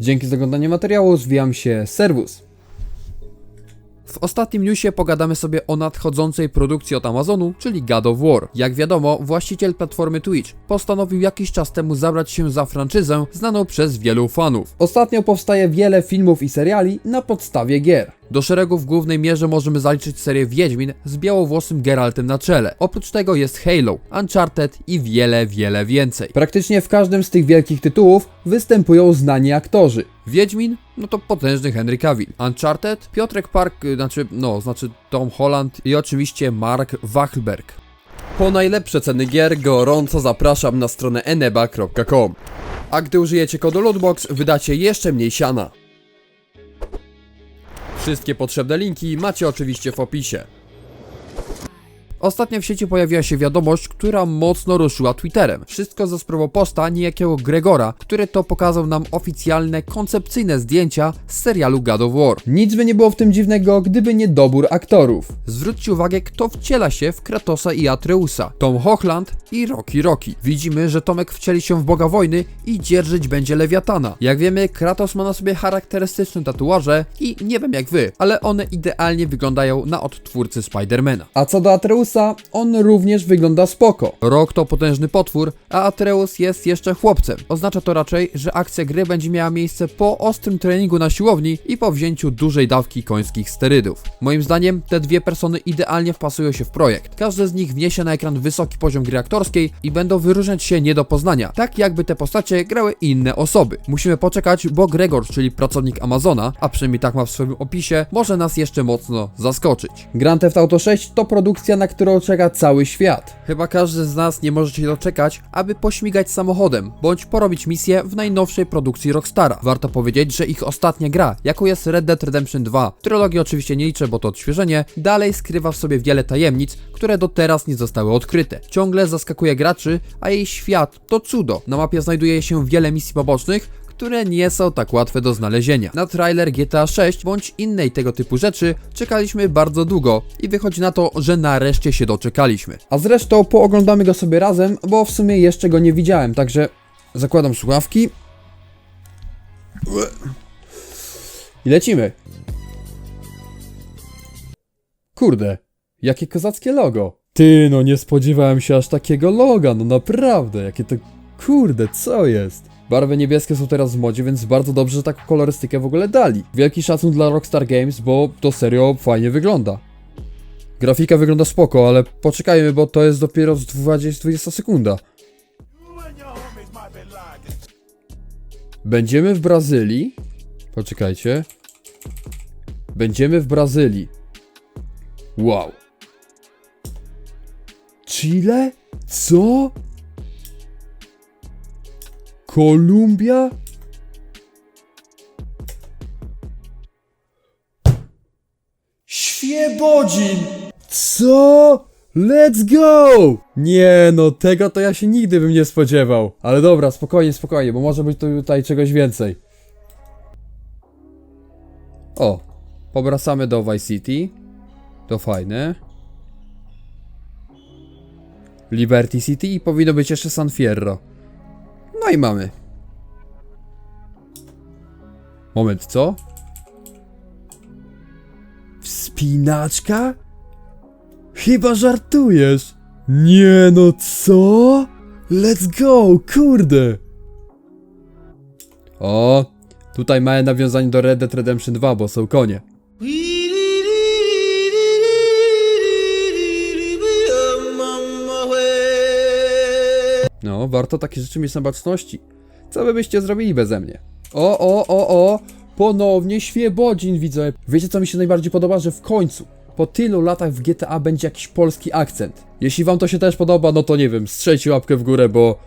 Dzięki za oglądanie materiału, zwijam się Servus. W ostatnim newsie pogadamy sobie o nadchodzącej produkcji od Amazonu, czyli God of War. Jak wiadomo, właściciel platformy Twitch postanowił jakiś czas temu zabrać się za franczyzę znaną przez wielu fanów. Ostatnio powstaje wiele filmów i seriali na podstawie gier. Do szeregu w głównej mierze możemy zaliczyć serię Wiedźmin z białowłosym Geraltem na czele. Oprócz tego jest Halo, Uncharted i wiele, wiele więcej. Praktycznie w każdym z tych wielkich tytułów występują znani aktorzy. Wiedźmin? No to potężny Henry Cavill. Uncharted? Piotrek Park, y, znaczy, no, znaczy Tom Holland i oczywiście Mark Wachlberg. Po najlepsze ceny gier gorąco zapraszam na stronę eneba.com. A gdy użyjecie kodu Lootbox, wydacie jeszcze mniej siana. Wszystkie potrzebne linki macie oczywiście w opisie. Ostatnio w sieci pojawiła się wiadomość, która mocno ruszyła Twitterem. Wszystko za sprawą posta niejakiego Gregora, który to pokazał nam oficjalne, koncepcyjne zdjęcia z serialu God of War. Nic by nie było w tym dziwnego, gdyby nie dobór aktorów. Zwróćcie uwagę, kto wciela się w Kratosa i Atreusa. Tom Hochland i Rocky Rocky. Widzimy, że Tomek wcieli się w Boga Wojny i dzierżyć będzie Lewiatana. Jak wiemy, Kratos ma na sobie charakterystyczne tatuaże i nie wiem jak wy, ale one idealnie wyglądają na odtwórcy Spidermana. A co do Atreusa, on również wygląda spoko. Rok to potężny potwór, a Atreus jest jeszcze chłopcem. Oznacza to raczej, że akcja gry będzie miała miejsce po ostrym treningu na siłowni i po wzięciu dużej dawki końskich sterydów. Moim zdaniem te dwie persony idealnie wpasują się w projekt. Każdy z nich wniesie na ekran wysoki poziom gry aktorskiej i będą wyróżniać się nie do poznania, tak jakby te postacie grały inne osoby. Musimy poczekać, bo Gregor, czyli pracownik Amazona, a przynajmniej tak ma w swoim opisie, może nas jeszcze mocno zaskoczyć. Grand Theft Auto 6 to produkcja, na którą czeka cały świat. Chyba każdy z nas nie może się doczekać, aby pośmigać samochodem, bądź porobić misję w najnowszej produkcji Rockstara. Warto powiedzieć, że ich ostatnia gra, jaką jest Red Dead Redemption 2, trylogii oczywiście nie liczę, bo to odświeżenie, dalej skrywa w sobie wiele tajemnic, które do teraz nie zostały odkryte. Ciągle zaskakuje graczy, a jej świat to cudo. Na mapie znajduje się wiele misji pobocznych, które nie są tak łatwe do znalezienia. Na trailer GTA 6 bądź innej tego typu rzeczy czekaliśmy bardzo długo i wychodzi na to, że nareszcie się doczekaliśmy. A zresztą pooglądamy go sobie razem, bo w sumie jeszcze go nie widziałem, także zakładam słuchawki. I lecimy. Kurde, jakie kozackie logo. Ty, no nie spodziewałem się aż takiego loga, no naprawdę, jakie to... Kurde, co jest? Barwy niebieskie są teraz w modzie, więc bardzo dobrze, że taką kolorystykę w ogóle dali. Wielki szacun dla Rockstar Games, bo to serio fajnie wygląda. Grafika wygląda spoko, ale poczekajmy, bo to jest dopiero z 20, 20 sekunda. Będziemy w Brazylii. Poczekajcie. Będziemy w Brazylii. Wow. Chile? Co? Kolumbia? Świebodzin! Co? Let's go! Nie no, tego to ja się nigdy bym nie spodziewał. Ale dobra, spokojnie, spokojnie, bo może być tu tutaj czegoś więcej. O, powracamy do Vice City. To fajne. Liberty City i powinno być jeszcze San Fierro. No i mamy. Moment, co? Wspinaczka? Chyba żartujesz. Nie no, co? Let's go, kurde. O, tutaj małe nawiązanie do Red Dead Redemption 2, bo są konie. No, warto takie rzeczy mieć na baczności. Co by byście zrobili beze mnie? O, o, o, o! Ponownie Świebodzin widzę. Wiecie co mi się najbardziej podoba? Że w końcu, po tylu latach w GTA będzie jakiś polski akcent. Jeśli wam to się też podoba, no to nie wiem, strzelcie łapkę w górę, bo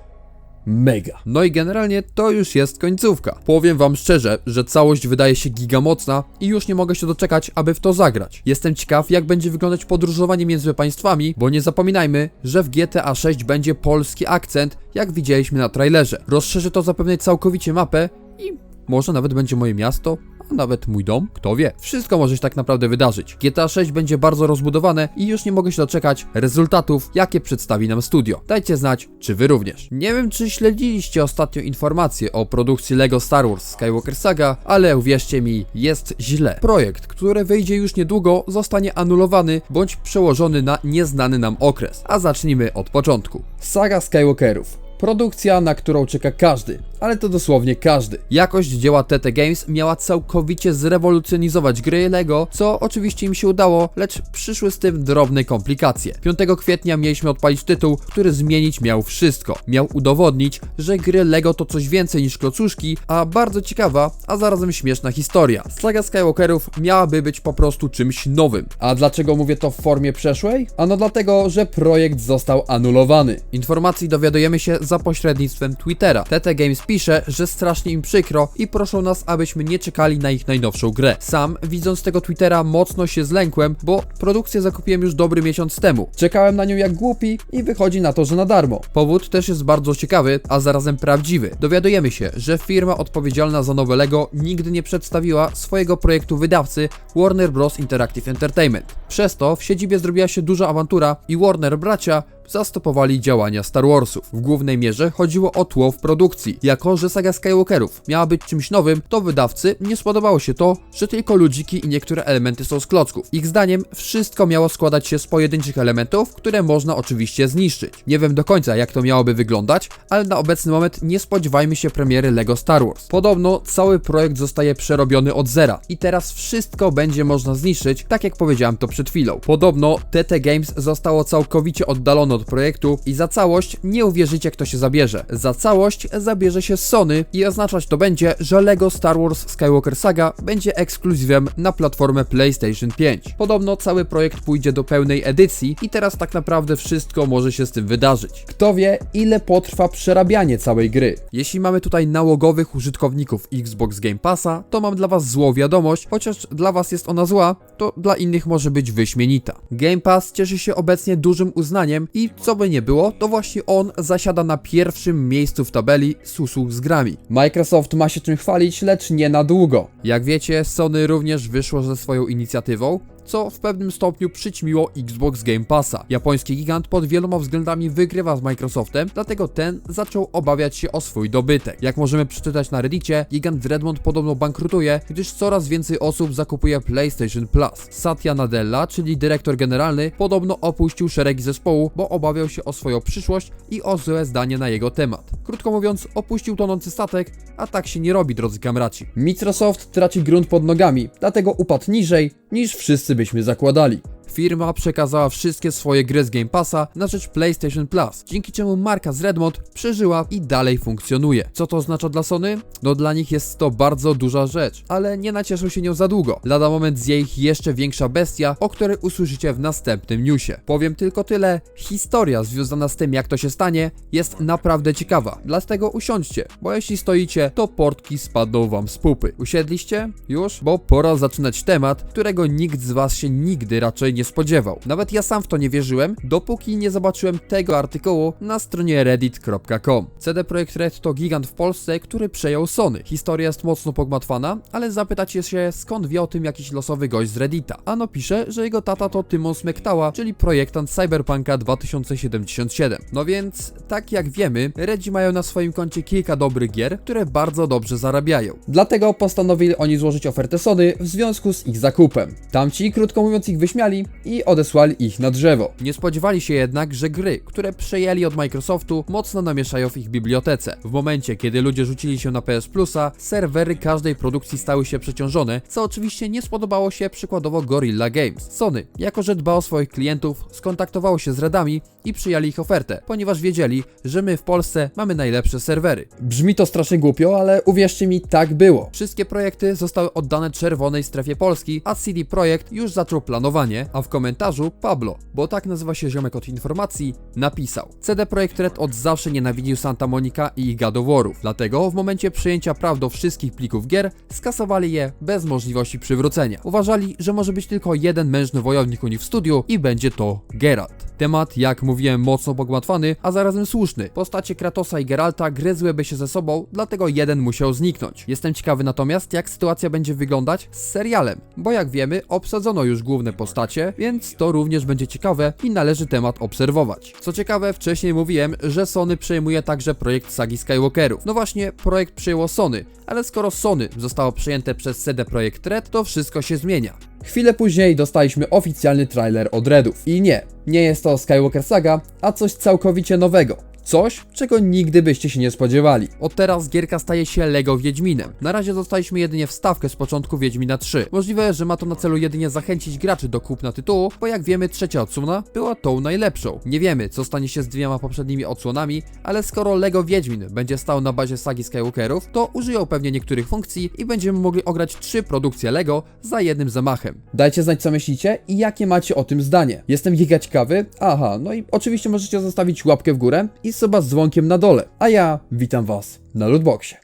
mega. No i generalnie to już jest końcówka. Powiem wam szczerze, że całość wydaje się gigamocna i już nie mogę się doczekać, aby w to zagrać. Jestem ciekaw, jak będzie wyglądać podróżowanie między państwami, bo nie zapominajmy, że w GTA 6 będzie polski akcent, jak widzieliśmy na trailerze. Rozszerzy to zapewne całkowicie mapę i może nawet będzie moje miasto, a nawet mój dom, kto wie. Wszystko może się tak naprawdę wydarzyć. GTA 6 będzie bardzo rozbudowane i już nie mogę się doczekać rezultatów, jakie przedstawi nam studio. Dajcie znać, czy wy również. Nie wiem, czy śledziliście ostatnio informacje o produkcji LEGO Star Wars Skywalker Saga, ale uwierzcie mi, jest źle. Projekt, który wyjdzie już niedługo, zostanie anulowany bądź przełożony na nieznany nam okres. A zacznijmy od początku. Saga Skywalkerów. Produkcja, na którą czeka każdy, ale to dosłownie każdy. Jakość dzieła TT Games miała całkowicie zrewolucjonizować gry LEGO, co oczywiście im się udało, lecz przyszły z tym drobne komplikacje. 5 kwietnia mieliśmy odpalić tytuł, który zmienić miał wszystko. Miał udowodnić, że gry LEGO to coś więcej niż klocuszki, a bardzo ciekawa, a zarazem śmieszna historia. Saga Skywalkerów miałaby być po prostu czymś nowym. A dlaczego mówię to w formie przeszłej? Ano dlatego, że projekt został anulowany. Informacji dowiadujemy się za pośrednictwem Twittera. TT Games pisze, że strasznie im przykro i proszą nas, abyśmy nie czekali na ich najnowszą grę. Sam, widząc tego Twittera, mocno się zlękłem, bo produkcję zakupiłem już dobry miesiąc temu. Czekałem na nią jak głupi i wychodzi na to, że na darmo. Powód też jest bardzo ciekawy, a zarazem prawdziwy. Dowiadujemy się, że firma odpowiedzialna za nowe LEGO nigdy nie przedstawiła swojego projektu wydawcy Warner Bros. Interactive Entertainment. Przez to w siedzibie zrobiła się duża awantura i Warner bracia zastopowali działania Star Warsów. W głównej mierze chodziło o tło w produkcji. Jako, że saga Skywalkerów miała być czymś nowym, to wydawcy nie spodobało się to, że tylko ludziki i niektóre elementy są z klocków. Ich zdaniem wszystko miało składać się z pojedynczych elementów, które można oczywiście zniszczyć. Nie wiem do końca jak to miałoby wyglądać, ale na obecny moment nie spodziewajmy się premiery LEGO Star Wars. Podobno cały projekt zostaje przerobiony od zera i teraz wszystko będzie można zniszczyć, tak jak powiedziałem to przed chwilą. Podobno TT Games zostało całkowicie oddalone od projektu i za całość nie uwierzycie kto się zabierze. Za całość zabierze się Sony i oznaczać to będzie, że LEGO Star Wars Skywalker Saga będzie ekskluzywem na platformę PlayStation 5. Podobno cały projekt pójdzie do pełnej edycji i teraz tak naprawdę wszystko może się z tym wydarzyć. Kto wie ile potrwa przerabianie całej gry. Jeśli mamy tutaj nałogowych użytkowników Xbox Game Passa, to mam dla was złą wiadomość, chociaż dla was jest ona zła, to dla innych może być wyśmienita. Game Pass cieszy się obecnie dużym uznaniem i co by nie było, to właśnie on zasiada na pierwszym miejscu w tabeli z usług z grami. Microsoft ma się czym chwalić, lecz nie na długo. Jak wiecie, Sony również wyszło ze swoją inicjatywą, co w pewnym stopniu przyćmiło Xbox Game Passa. Japoński gigant pod wieloma względami wygrywa z Microsoftem, dlatego ten zaczął obawiać się o swój dobytek. Jak możemy przeczytać na Reddicie, gigant Redmond podobno bankrutuje, gdyż coraz więcej osób zakupuje PlayStation Plus. Satya Nadella, czyli dyrektor generalny, podobno opuścił szeregi zespołu, bo obawiał się o swoją przyszłość i o złe zdanie na jego temat. Krótko mówiąc, opuścił tonący statek, a tak się nie robi, drodzy kamraci. Microsoft traci grunt pod nogami, dlatego upadł niżej niż wszyscy byśmy zakładali. Firma przekazała wszystkie swoje gry z Game Passa na rzecz PlayStation Plus, dzięki czemu marka z Redmond przeżyła i dalej funkcjonuje. Co to oznacza dla Sony? No dla nich jest to bardzo duża rzecz, ale nie nacieszą się nią za długo. Lada moment zje ich jeszcze większa bestia, o której usłyszycie w następnym newsie. Powiem tylko tyle, historia związana z tym jak to się stanie jest naprawdę ciekawa, dlatego usiądźcie, bo jeśli stoicie, to portki spadną wam z pupy. Usiedliście? Już? Bo pora zaczynać temat, którego nikt z was się nigdy raczej nie spodziewał. Nawet ja sam w to nie wierzyłem, dopóki nie zobaczyłem tego artykułu na stronie reddit.com. CD Projekt Red to gigant w Polsce, który przejął Sony. Historia jest mocno pogmatwana, ale zapytacie się skąd wie o tym jakiś losowy gość z Reddita. Ano pisze, że jego tata to Tymon Smektała, czyli projektant Cyberpunka 2077. No więc, tak jak wiemy, Redzi mają na swoim koncie kilka dobrych gier, które bardzo dobrze zarabiają. Dlatego postanowili oni złożyć ofertę Sony w związku z ich zakupem. Tamci, krótko mówiąc, ich wyśmiali i odesłali ich na drzewo. Nie spodziewali się jednak, że gry, które przejęli od Microsoftu, mocno namieszają w ich bibliotece. W momencie, kiedy ludzie rzucili się na PS Plusa, serwery każdej produkcji stały się przeciążone, co oczywiście nie spodobało się przykładowo Gorilla Games. Sony, jako że dba o swoich klientów, skontaktowało się z Redami i przyjęli ich ofertę, ponieważ wiedzieli, że my w Polsce mamy najlepsze serwery. Brzmi to strasznie głupio, ale uwierzcie mi, tak było. Wszystkie projekty zostały oddane czerwonej strefie Polski, a CD Projekt już zaczął planowanie, a w komentarzu Pablo, bo tak nazywa się ziomek od informacji, napisał CD Projekt Red od zawsze nienawidził Santa Monica i ich War'ów, dlatego w momencie przyjęcia praw do wszystkich plików gier skasowali je bez możliwości przywrócenia. Uważali, że może być tylko jeden mężny wojownik u nich w studiu i będzie to Geralt. Temat, jak mówiłem, mocno pogmatwany, a zarazem słuszny. Postacie Kratosa i Geralta gryzłyby się ze sobą, dlatego jeden musiał zniknąć. Jestem ciekawy natomiast, jak sytuacja będzie wyglądać z serialem, bo jak wiemy, obsadzono już główne postacie, więc to również będzie ciekawe i należy temat obserwować. Co ciekawe, wcześniej mówiłem, że Sony przejmuje także projekt sagi Skywalkerów. No właśnie, projekt przejęło Sony, ale skoro Sony zostało przejęte przez CD Projekt Red, to wszystko się zmienia. Chwilę później dostaliśmy oficjalny trailer od Redów. I nie, nie jest to Skywalker Saga, a coś całkowicie nowego. Coś, czego nigdy byście się nie spodziewali. Od teraz gierka staje się LEGO Wiedźminem. Na razie dostaliśmy jedynie wstawkę z początku Wiedźmina 3. Możliwe, że ma to na celu jedynie zachęcić graczy do kupna tytułu, bo jak wiemy trzecia odsłona była tą najlepszą. Nie wiemy, co stanie się z dwiema poprzednimi odsłonami, ale skoro LEGO Wiedźmin będzie stał na bazie sagi Skywalkerów, to użyją pewnie niektórych funkcji i będziemy mogli ograć trzy produkcje LEGO za jednym zamachem. Dajcie znać co myślicie i jakie macie o tym zdanie. Jestem giga ciekawy. Aha, no i oczywiście możecie zostawić łapkę w górę i suba z dzwonkiem na dole. A ja witam was na Lootboxie.